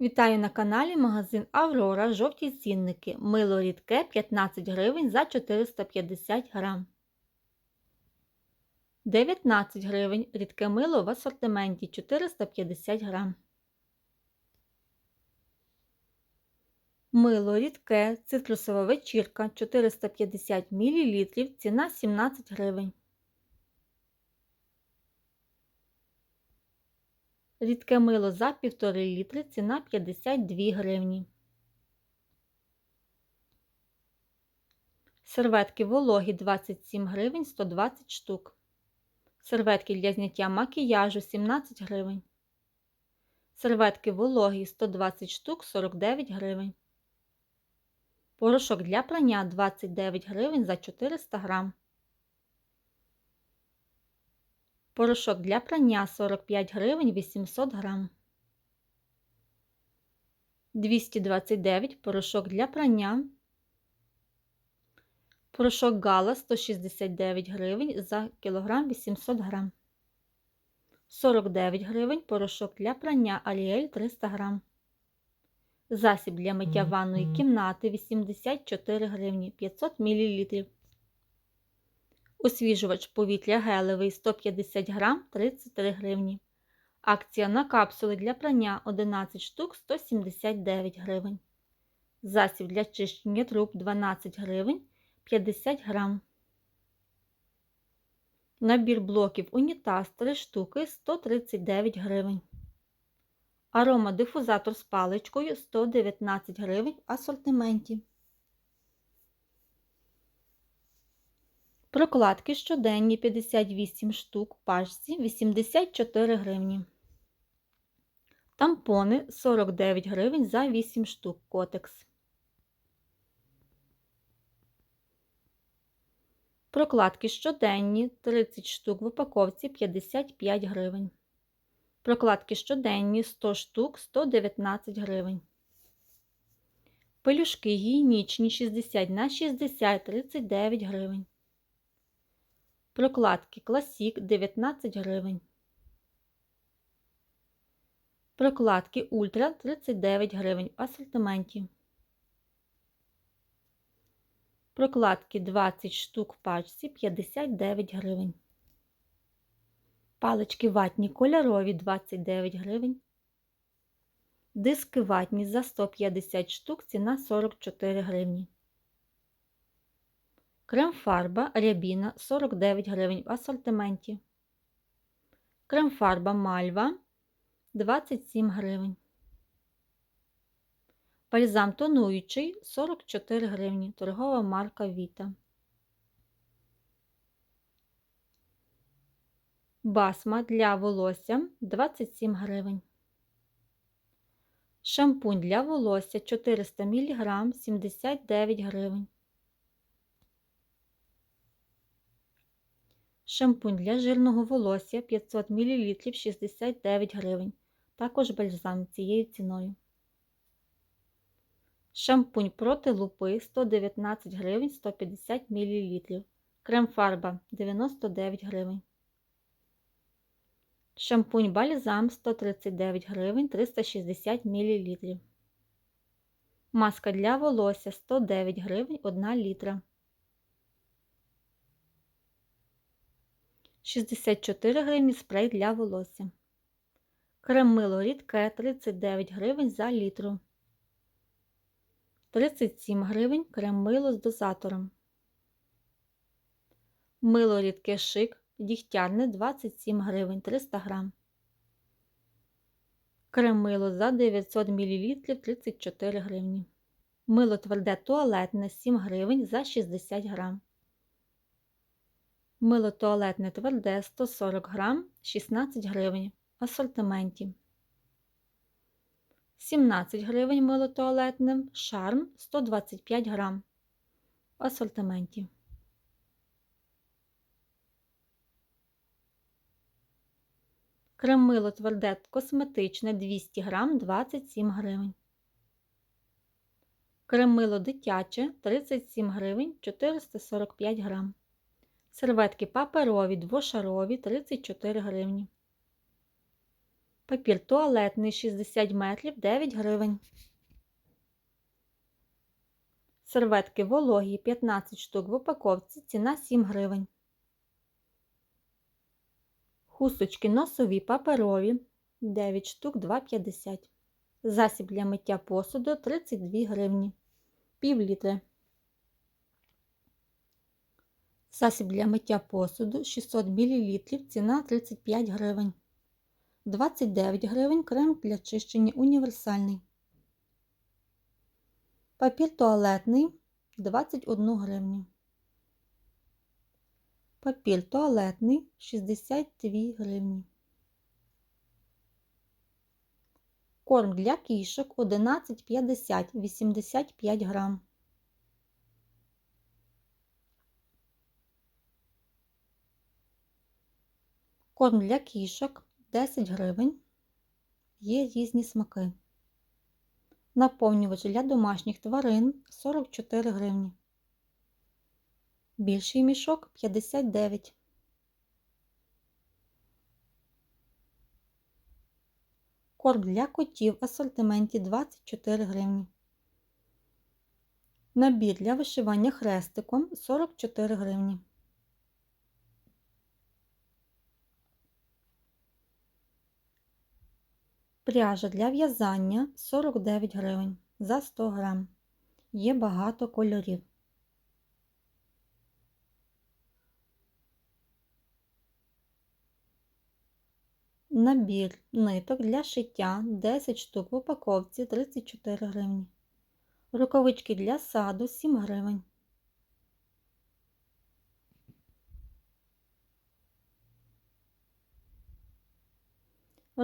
Вітаю на каналі магазин Аврора. Жовті цінники. Мило рідке 15 гривень за 450 грам. 19 гривень. Рідке мило в асортименті 450 грам. Мило рідке, цитрусова вечірка 450 мл. Ціна 17 гривень. Рідке мило за 1,5 літри, ціна 52 гривні. Серветки вологі 27 гривень 120 штук. Серветки для зняття макіяжу 17 гривень. Серветки вологі 120 штук 49 гривень. Порошок для прання 29 гривень за 400 грам. Порошок для прання 45 гривень 800 грам. 229 порошок для прання. Порошок Гала 169 гривень за кілограм 800 грам. 49 гривень порошок для прання Аріель 300 грам. Засіб для миття ванної кімнати 84 гривні 500 мл. Освіжувач повітря гелевий 150 грам 33 гривні. Акція на капсули для прання 11 штук 179 гривень. Засіб для чищення труб 12 гривень 50 грам. Набір блоків унітаз 3 штуки 139 гривень. Аромадифузатор з паличкою 119 гривень в асортименті. Прокладки щоденні 58 штук, пачці 84 гривні. Тампони 49 гривень за 8 штук котекс. Прокладки щоденні 30 штук в упаковці 55 гривень. Прокладки щоденні 100 штук 119 гривень. Пелюшки гігієнічні 60 на 60 39 гривень. Прокладки Класік 19 гривень. Прокладки Ультра 39 гривень в асортименті. Прокладки 20 штук в пачці 59 гривень. Палички ватні кольорові 29 гривень. Диски ватні за 150 штук ціна 44 гривні. Крем-фарба рябіна 49 гривень в асортименті. Крем-фарба мальва 27 гривень. Бальзам тонуючий 44 гривні. Торгова марка Віта. Басма для волосся 27 гривень. Шампунь для волосся 400 мг 79 гривень. Шампунь для жирного волосся 500 мл 69 гривень. Також бальзам цією ціною. Шампунь проти лупи 119 гривень 150 мл. Крем-фарба 99 гривень. Шампунь бальзам 139 гривень 360 мл. Маска для волосся 109 гривень 1 літра. 64 гривні спрей для волосся. Крем мило рідке 39 гривень за літру. 37 гривень крем мило з дозатором. Мило рідке шик дігтярне 27 гривень 300 грам. Крем мило за 900 мл 34 гривні. Мило тверде туалетне 7 гривень за 60 грам. Мило туалетне тверде 140 грам 16 гривень в асортименті. 17 гривень мило туалетне, шарм 125 грам в асортименті. Крем мило тверде косметичне 200 грам 27 гривень. Крем мило дитяче 37 гривень 445 грам. Серветки паперові двошарові 34 гривні. Папір туалетний 60 метрів 9 гривень. Серветки вологі 15 штук в упаковці, ціна 7 гривень. Хусточки носові паперові 9 штук 2,50. Засіб для миття посуду 32 гривні. Пів літри. Засіб для миття посуду 600 мл, ціна 35 гривень. 29 гривень крем для чищення універсальний. Папір туалетний 21 гривню. Папір туалетний 62 гривні. Корм для кішок 11,50 85 грам. Корм для кішок 10 гривень. Є різні смаки. Наповнювач для домашніх тварин 44 гривні. Більший мішок 59. Корм для котів в асортименті 24 гривні. Набір для вишивання хрестиком 44 гривні. Пряжа для в'язання 49 гривень за 100 грам. Є багато кольорів. Набір ниток для шиття 10 штук в упаковці 34 гривні. Рукавички для саду 7 гривень.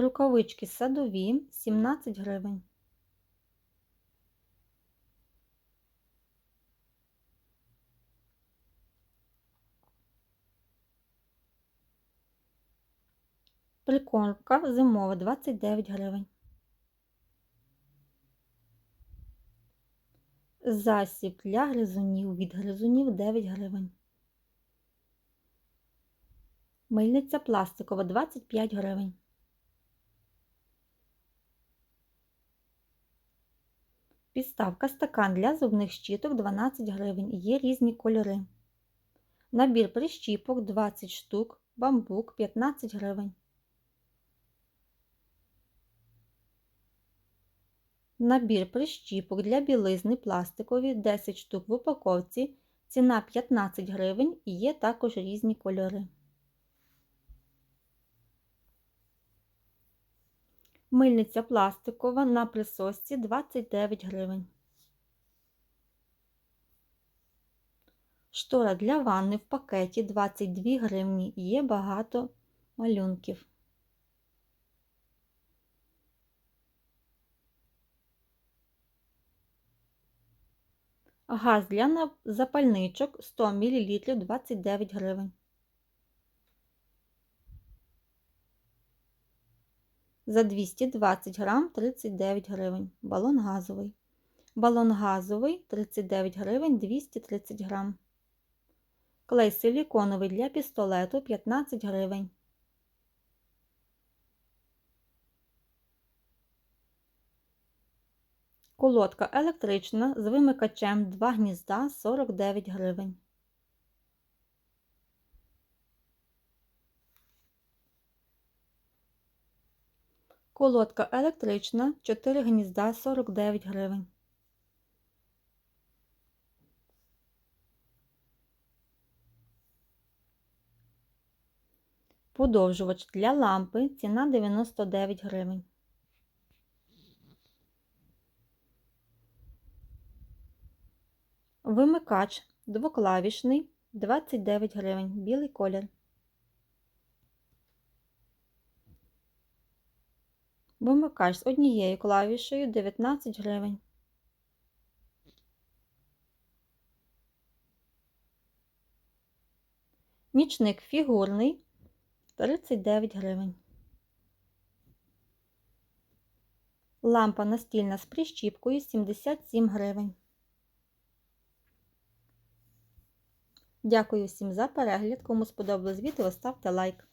Рукавички садові 17 гривень. Прикормка зимова 29 гривень. Засіб для гризунів від гризунів 9 гривень. Мильниця пластикова 25 гривень. Підставка стакан для зубних щіток 12 гривень. Є різні кольори. Набір прищіпок 20 штук, бамбук 15 гривень. Набір прищіпок для білизни пластикові 10 штук в упаковці. Ціна 15 гривень є також різні кольори. Мильниця пластикова на присосці 29 гривень. Штора для ванни в пакеті 22 гривні. Є багато малюнків. Газ для запальничок 100 мл 29 гривень. За 220 грам 39 гривень. Балон газовий. Балон газовий 39 гривень 230 грам. Клей силіконовий для пістолету 15 гривень. Колодка електрична з вимикачем 2 гнізда 49 гривень. Колодка електрична 4 гнізда 49 гривень. Подовжувач для лампи ціна 99 гривень. Вимикач двоклавішний 29 гривень, білий колір. Вимикач з однією клавішею 19 гривень. Нічник фігурний 39 гривень. Лампа настільна з прищіпкою 77 гривень. Дякую всім за перегляд. Кому сподобалось відео, ставте лайк.